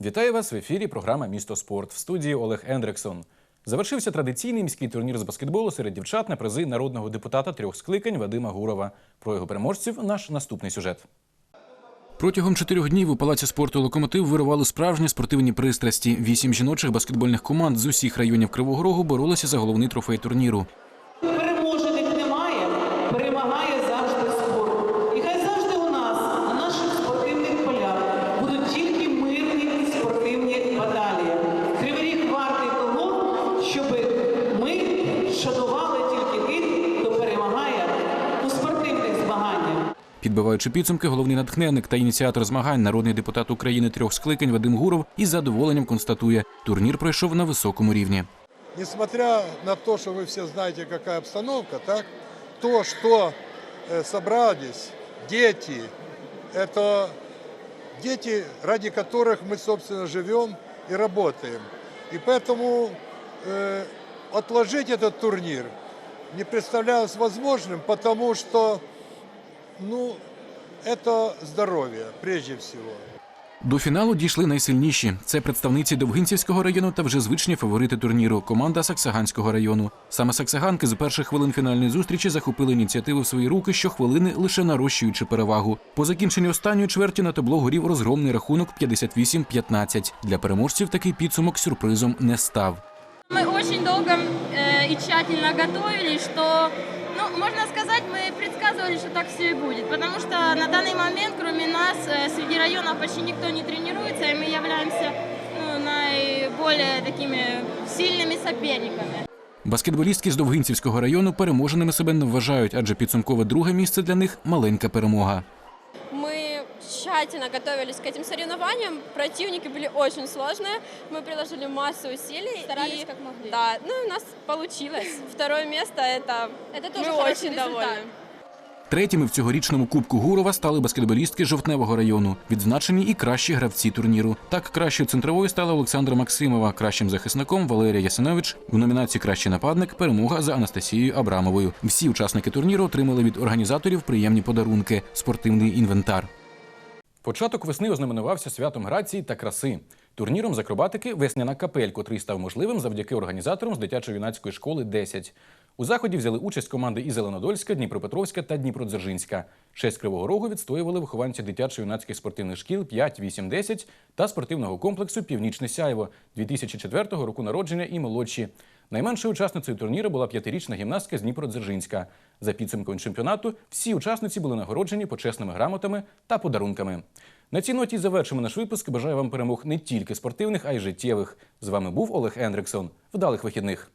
Вітаю вас в ефірі. Програма Місто спорт в студії Олег Ендрексон. Завершився традиційний міський турнір з баскетболу серед дівчат на призи народного депутата трьох скликань Вадима Гурова. Про його переможців наш наступний сюжет. Протягом чотирьох днів у палаці спорту Локомотив вирували справжні спортивні пристрасті. Вісім жіночих баскетбольних команд з усіх районів Кривого Рогу боролися за головний трофей турніру. Підбиваючи підсумки, головний натхненник та ініціатор змагань, народний депутат України трьох скликань Вадим Гуров із задоволенням констатує, турнір пройшов на високому рівні. Несмотря на то, что вы все знаете, какая обстановка, так, то, что э, собрались дети, это дети, ради которых мы, собственно, живем и работаем. И поэтому э, отложить этот турнир не представлялось возможным, потому что, ну, это здоровье прежде всего. До фіналу дійшли найсильніші. Це представниці Довгинцівського району та вже звичні фаворити турніру команда Саксаганського району. Саме Саксаганки з перших хвилин фінальної зустрічі захопили ініціативу в свої руки щохвилини, лише нарощуючи перевагу. По закінченню останньої чверті на табло горів розгромний рахунок 58-15. Для переможців такий підсумок сюрпризом не став. Мы очень долго э, и тщательно готовились, что, ну, можно сказать, мы предсказывали, что так все и будет. Потому что на данный момент, кроме нас, э, среди районов почти никто не тренируется, и мы являемся ну, наиболее такими сильными соперниками. Баскетболістки з Довгинцівського району переможеними себе не вважають, адже підсумкове друге місце для них маленька перемога. Мы тщательно готовились к этим соревнованиям. Противники были очень сложные. Мы приложили массу усилий. Старались и- как могли. Да, ну и у нас получилось. Второе место это, Это тоже мы хороший очень результат. довольны. Третіми в цьогорічному кубку Гурова стали баскетболістки Жовтневого району. Відзначені і кращі гравці турніру. Так, кращою центровою стала Олександра Максимова, кращим захисником Валерія Ясинович. В номінації Кращий нападник перемога за Анастасією Абрамовою. Всі учасники турніру отримали від організаторів приємні подарунки, спортивний інвентар. Початок весни ознаменувався святом грації та краси. Турніром з акробатики весняна капель, котрий став можливим завдяки організаторам з дитячо-юнацької школи 10. У заході взяли участь команди і Зеленодольська, Дніпропетровська та Дніпродзержинська. Шесть Кривого Рогу відстоювали вихованці дитячо-юнацьких спортивних шкіл 5, 8, 10 та спортивного комплексу Північне Сяйво 2004 року народження і молодші. Найменшою учасницею турніру була п'ятирічна гімнастка з Дніпродзержинська. За підсумком чемпіонату всі учасниці були нагороджені почесними грамотами та подарунками. На цій ноті завершимо наш випуск. Бажаю вам перемог не тільки спортивних, а й життєвих. З вами був Олег Ендриксон. Вдалих вихідних.